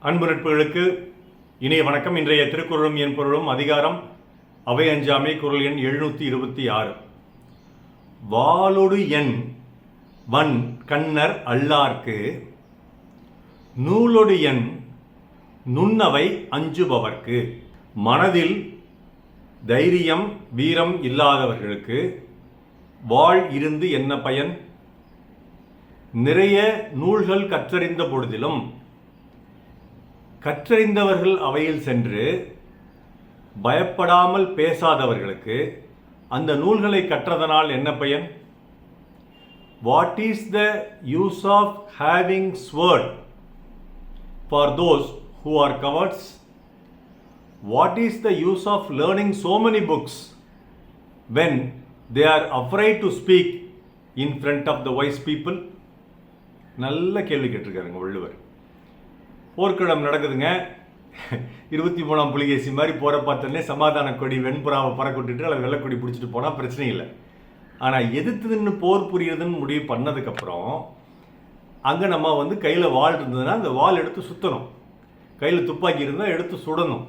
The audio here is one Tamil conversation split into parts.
அன்பு நட்புகளுக்கு இணைய வணக்கம். இன்றைய திருக்குறளும் என் பொருளும் அதிகாரம் அவை அஞ்சாமை குரல் எண் எழுநூற்றி இருபத்தி ஆறு. வாளொடு எண் வன் கண்ணர் அல்லார்க்கு நூலொடு எண் நுண்ணவை அஞ்சுபவர்க்கு மனதில் தைரியம் வீரம் இல்லாதவர்களுக்கு வாழ் இருந்து என்ன பயன்? நிறைய நூல்கள் கற்றறிந்த பொழுதிலும் கற்றறிந்தவர்கள் அவையில் சென்று பயப்படாமல் பேசாதவர்களுக்கு அந்த நூல்களை கற்றதனால் என்ன பயன்? What is the use of having sword for those who are cowards what is the use of learning so many books when they are afraid to speak in front of the wise people நல்ல கேள்வி கேட்டிருக்காருங்க வள்ளுவர். போர்க்களம் நடக்குதுங்க. இருபத்தி மூணாம் புலிகேசி மாதிரி போகிற பார்த்தோன்னே சமாதான கொடி வெண்புறாவை பறக்கொட்டுட்டு அல்லது வெள்ளக்கொடி பிடிச்சிட்டு போனால் பிரச்சனை இல்லை. ஆனால் எதிர்த்துன்னு போர் புரியுதுன்னு முடிவு பண்ணதுக்கப்புறம் அங்கே நம்ம வந்து கையில் வால் இருந்ததுன்னா அந்த வால் எடுத்து சுற்றணும் கையில் துப்பாக்கி இருந்தால் எடுத்து சுடணும்.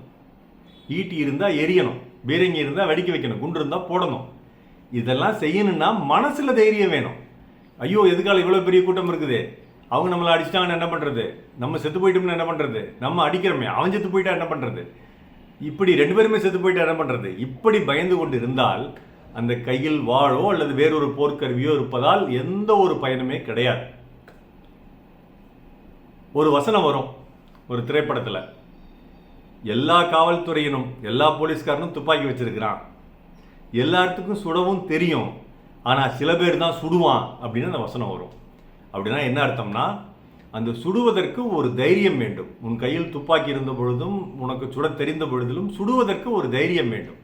ஈட்டி இருந்தால் எரியணும். பீரங்கி இருந்தால் வெடிக்க வைக்கணும். குண்டு இருந்தால் போடணும். இதெல்லாம் செய்யணும்னா மனசில் தைரியம் வேணும். ஐயோ எதுக்கால இவ்வளோ பெரிய கூட்டம் இருக்குது? அவங்க நம்மளை அடிச்சிட்டாங்கன்னு என்ன பண்ணுறது நம்ம செத்து போயிட்டோம்னு என்ன பண்ணுறது நம்ம அடிக்கிறோமே அவன் செத்து போயிட்டா என்ன பண்ணுறது இப்படி ரெண்டு பேருமே செத்து போயிட்டா என்ன பண்ணுறது இப்படி பயந்து கொண்டு இருந்தால் அந்த கையில் வாழோ அல்லது வேறொரு போர்க்கருவியோ இருப்பதால் எந்த ஒரு பயனுமே கிடையாது. ஒரு வசனம் வரும் ஒரு திரைப்படத்தில். எல்லா காவல்துறையினும் எல்லா போலீஸ்காரனும் துப்பாக்கி வச்சிருக்கிறான். எல்லாத்துக்கும் சுடவும் தெரியும் ஆனால் சில பேர் தான் சுடுவான் அப்படின்னு அந்த வசனம் வரும். அப்படின்னா என்ன அர்த்தம்னா அந்த சுடுவதற்கு ஒரு தைரியம் வேண்டும். உன் கையில் துப்பாக்கி இருந்த பொழுதும் உனக்கு சுட தெரிந்த பொழுதிலும் சுடுவதற்கு ஒரு தைரியம் வேண்டும்.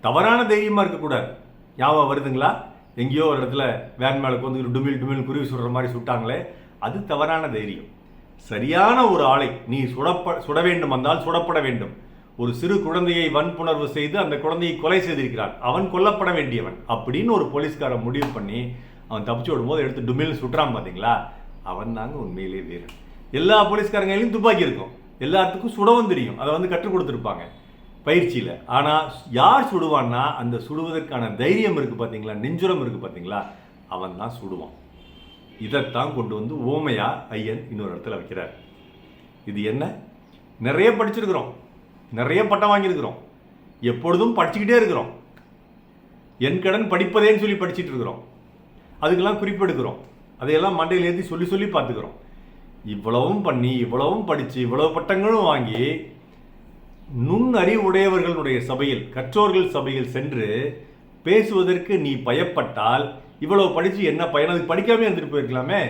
தவறான தைரியமாக இருக்கக்கூடாது ஞாபகம் வருதுங்களா? எங்கேயோ ஒரு இடத்துல வேன் மேலே வந்து டுமில் டுமில் குருவி சுடுற மாதிரி சுட்டாங்களே அது தவறான தைரியம். சரியான ஒரு ஆளை நீ சுடப்ப சுட வேண்டும் வந்தால் சுடப்பட வேண்டும். ஒரு சிறு குழந்தையை வன்புணர்வு செய்து அந்த குழந்தையை கொலை செய்திருக்கிறான். அவன் கொல்லப்பட வேண்டியவன். அப்படின்னு ஒரு போலீஸ்காரன் முடிவு பண்ணி அவன் தப்பிச்சு விடும்போது எடுத்து டுமில்னு சுட்டுறான் பார்த்தீங்களா அவன் தாங்க உண்மையிலேயே வீரன். எல்லா போலீஸ்காரங்களையும் துப்பாக்கி இருக்கும் எல்லாத்துக்கும் சுடவும் தெரியும். அதை வந்து கற்றுக் கொடுத்துருப்பாங்க பயிற்சியில். ஆனால் யார் சுடுவான்னா அந்த சுடுவதற்கான தைரியம் இருக்குது பார்த்தீங்களா நெஞ்சுரம் இருக்குது பார்த்தீங்களா அவன் தான் சுடுவான். இதைத்தான் கொண்டு வந்து ஓமையா ஐயன் இன்னொரு இடத்துல வைக்கிறார். இது என்ன? நிறைய படிச்சிருக்கிறோம். நிறைய பட்டம் வாங்கியிருக்கிறோம். எப்பொழுதும் படிச்சுக்கிட்டே இருக்கிறோம். என் கடன் படிப்பதேன்னு சொல்லி படிச்சுட்டு இருக்கிறோம். அதுக்கெல்லாம் குறிப்பெடுக்கிறோம். அதையெல்லாம் மண்டையில் ஏற்றி சொல்லி சொல்லி பார்த்துக்கிறோம். இவ்வளவும் பண்ணி இவ்வளவும் படித்து இவ்வளவு பட்டங்களும் வாங்கி நுண் அறிவுடையவர்களுடைய சபையில் கற்றோர்கள் சபையில் சென்று பேசுவதற்கு நீ பயப்பட்டால் இவ்வளவு படித்து என்ன பயன்? அது படிக்காமே இருந்துட்டு போயிருக்கலாமே.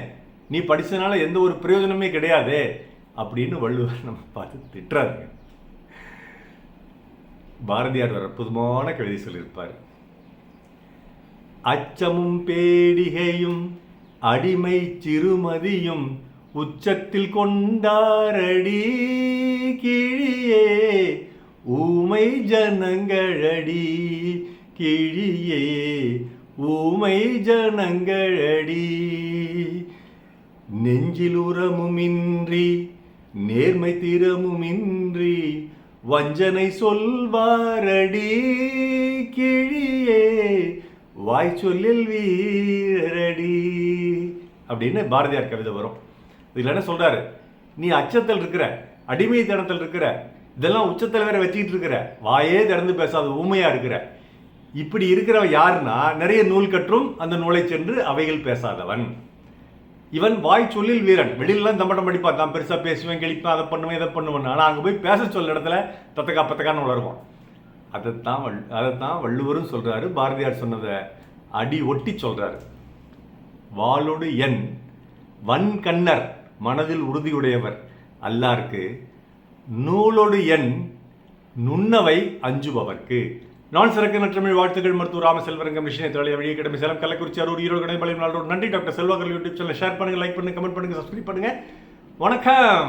நீ படித்ததுனால எந்த ஒரு பிரயோஜனமே கிடையாதே அப்படின்னு வள்ளுவர் நம்ம பார்த்து திட்டுறாருங்க. பாரதியார் ஒரு அற்புதமான கவிதை சொல்லியிருப்பார். அச்சமும் பேடிகையும் அடிமை சிறுமதியும் உச்சத்தில் கொண்டாரடி கிழியே ஊமை ஜனங்களடி கிழியே ஊமை ஜனங்களடி. நெஞ்சில் உரமுமின்றி நேர்மை திறமுமின்றி வஞ்சனை சொல்வாரடி கிழியே வாய் சொல்லில் வீரடி அப்படின்னு பாரதியார் கவிதை வரும். இதில் என்ன சொல்றாரு? நீ அச்சத்தில் இருக்கிற அடிமை தனத்தில் இருக்கிற இதெல்லாம் உச்சத்தில் வேற வச்சுக்கிட்டு இருக்கிற வாயே திறந்து பேசாத ஊமையாக இருக்கிற இப்படி இருக்கிறவன் யாருன்னா நிறைய நூல் கற்றும் அந்த நூலை சென்று அவைகள் பேசாதவன். இவன் வாய் சொல்லில் வீரன் வெளியிலாம் தம்பட்டம் படிப்பா தான் பெருசாக பேசுவேன் கிழிப்பேன் அதை பண்ணுவேன் இதை பண்ணுவேன். ஆனால் அங்கே போய் பேச சொல்ல இடத்துல தத்தக்கா பத்தக்கான்னு வளருவான் அதைத்தான் வள் அதைத்தான் வள்ளுவரும் சொல்றாரு பாரதியார் சொன்னதை அடி ஒட்டி சொல்றாரு. வாளொடு எண் வன் கண்ணர் மனதில் உறுதியுடையவர். அல்லார்க்கு நூலொடு எண் நுண்ணவை அஞ்சுபவர்க்கு. நான் சிறக்க நற்றமிழ் வாழ்த்துக்கள் மருத்துவ ராமசெல்வரங்கம் மிஷினை தொழிலை வழியை கிடமை சேலம் கள்ளக்குறிச்சி அரூர் ஈரோடு கடைமலை நாளோடு நன்றி doctor Selvakkar YouTube channel. Share பண்ணுங்கள் லைக் பண்ணுங்கள் கமெண்ட் பண்ணுங்கள் சப்ஸ்கிரைப் பண்ணுங்கள் வணக்கம்!